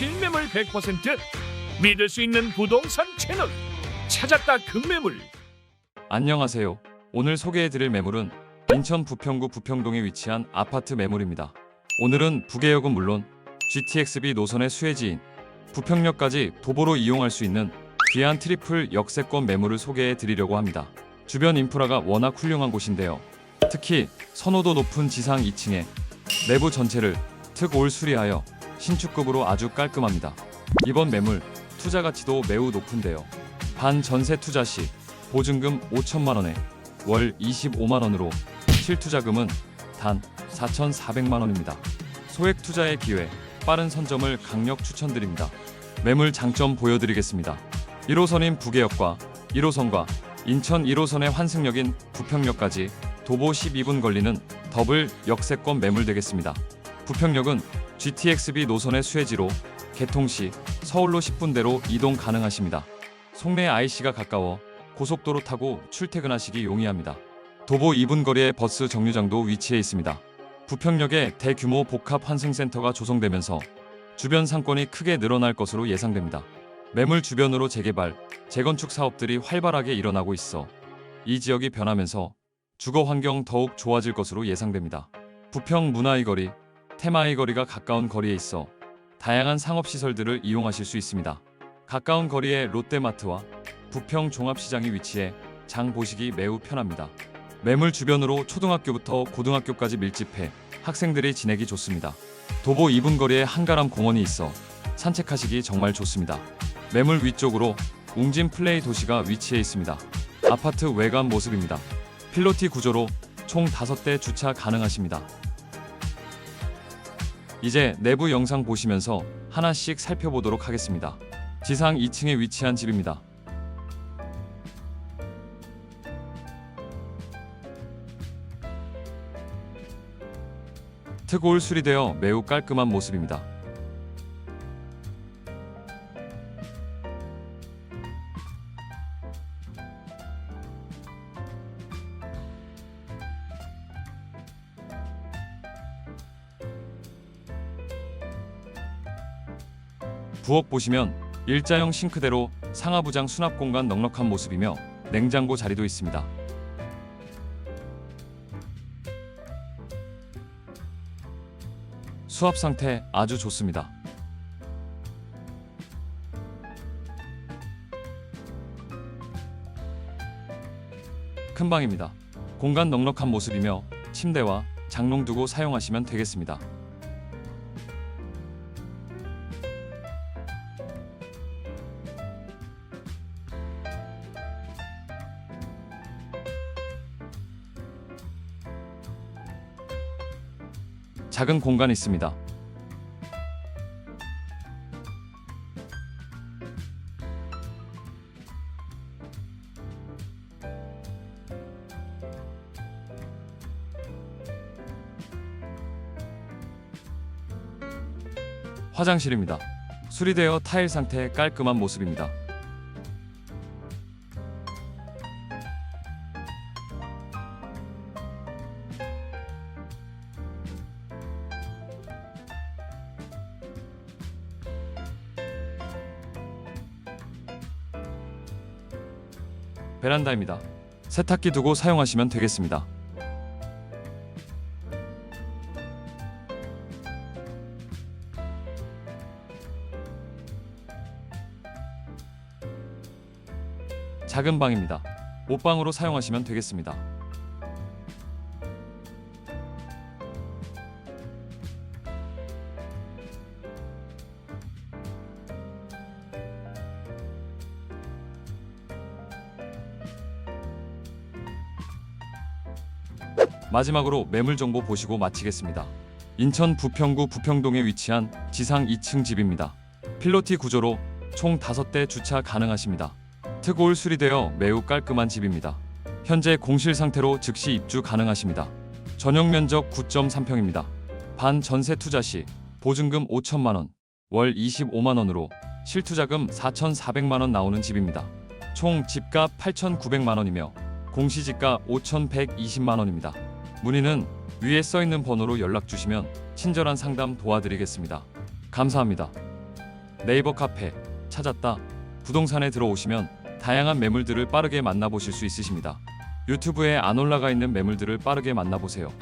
실매물 100% 믿을 수 있는 부동산 채널 찾았다 금매물 안녕하세요. 오늘 소개해드릴 매물은 인천 부평구 부평동에 위치한 아파트 매물입니다. 오늘은 부계역은 물론 GTX-B 노선의 수혜지인 부평역까지 도보로 이용할 수 있는 귀한 트리플 역세권 매물을 소개해 드리려고 합니다. 주변 인프라가 워낙 훌륭한 곳인데요. 특히 선호도 높은 지상 2층에 내부 전체를 특 올 수리하여 신축급으로 아주 깔끔합니다. 이번 매물 투자 가치도 매우 높은데요. 반 전세 투자 시 보증금 5천만 원에 월 25만 원으로 실투자금은 단 4,400만 원입니다. 소액 투자의 기회, 빠른 선점을 강력 추천드립니다. 매물 장점 보여드리겠습니다. 1호선인 부계역과 1호선과 인천 1호선의 환승역인 부평역까지 도보 12분 걸리는 더블 역세권 매물 되겠습니다. 부평역은 GTX-B 노선의 수혜지로 개통 시 서울로 10분대로 이동 가능하십니다. 송내 IC가 가까워 고속도로 타고 출퇴근하시기 용이합니다. 도보 2분 거리에 버스 정류장도 위치해 있습니다. 부평역에 대규모 복합 환승센터가 조성되면서 주변 상권이 크게 늘어날 것으로 예상됩니다. 매물 주변으로 재개발, 재건축 사업들이 활발하게 일어나고 있어 이 지역이 변하면서 주거 환경 더욱 좋아질 것으로 예상됩니다. 부평 문화의 거리, 테마의 거리가 가까운 거리에 있어 다양한 상업 시설들을 이용하실 수 있습니다. 가까운 거리에 롯데마트와 부평 종합시장이 위치해 장 보시기 매우 편합니다. 매물 주변으로 초등학교부터 고등학교까지 밀집해 학생들이 지내기 좋습니다. 도보 2분 거리에 한가람 공원이 있어 산책하시기 정말 좋습니다. 매물 위쪽으로 웅진 플레이 도시가 위치해 있습니다. 아파트 외관 모습입니다. 필로티 구조로 총 5대 주차 가능하십니다. 이제 내부 영상 보시면서 하나씩 살펴보도록 하겠습니다. 지상 2층에 위치한 집입니다. 특올 수리되어 매우 깔끔한 모습입니다. 부엌 보시면 일자형 싱크대로 상하부장 수납 공간 넉넉한 모습이며 냉장고 자리도 있습니다. 수압 상태 아주 좋습니다. 큰 방입니다. 공간 넉넉한 모습이며 침대와 장롱 두고 사용하시면 되겠습니다. 작은 공간 있습니다. 화장실입니다. 수리되어 타일 상태 깔끔한 모습입니다. 베란다입니다. 세탁기 두고 사용하시면 되겠습니다. 작은 방입니다. 옷방으로 사용하시면 되겠습니다. 마지막으로 매물 정보 보시고 마치겠습니다. 인천 부평구 부평동에 위치한 지상 2층 집입니다. 필로티 구조로 총 5대 주차 가능하십니다. 특올 수리되어 매우 깔끔한 집입니다. 현재 공실 상태로 즉시 입주 가능하십니다. 전용 면적 9.3평입니다. 반 전세 투자 시 보증금 5천만 원, 월 25만 원으로 실투자금 4,400만 원 나오는 집입니다. 총 집값 8,900만 원이며 공시지가 5,120만 원입니다. 문의는 위에 써 있는 번호로 연락 주시면 친절한 상담 도와드리겠습니다. 감사합니다. 네이버 카페 찾았다 부동산에 들어오시면 다양한 매물들을 빠르게 만나보실 수 있으십니다. 유튜브에 안 올라가 있는 매물들을 빠르게 만나보세요.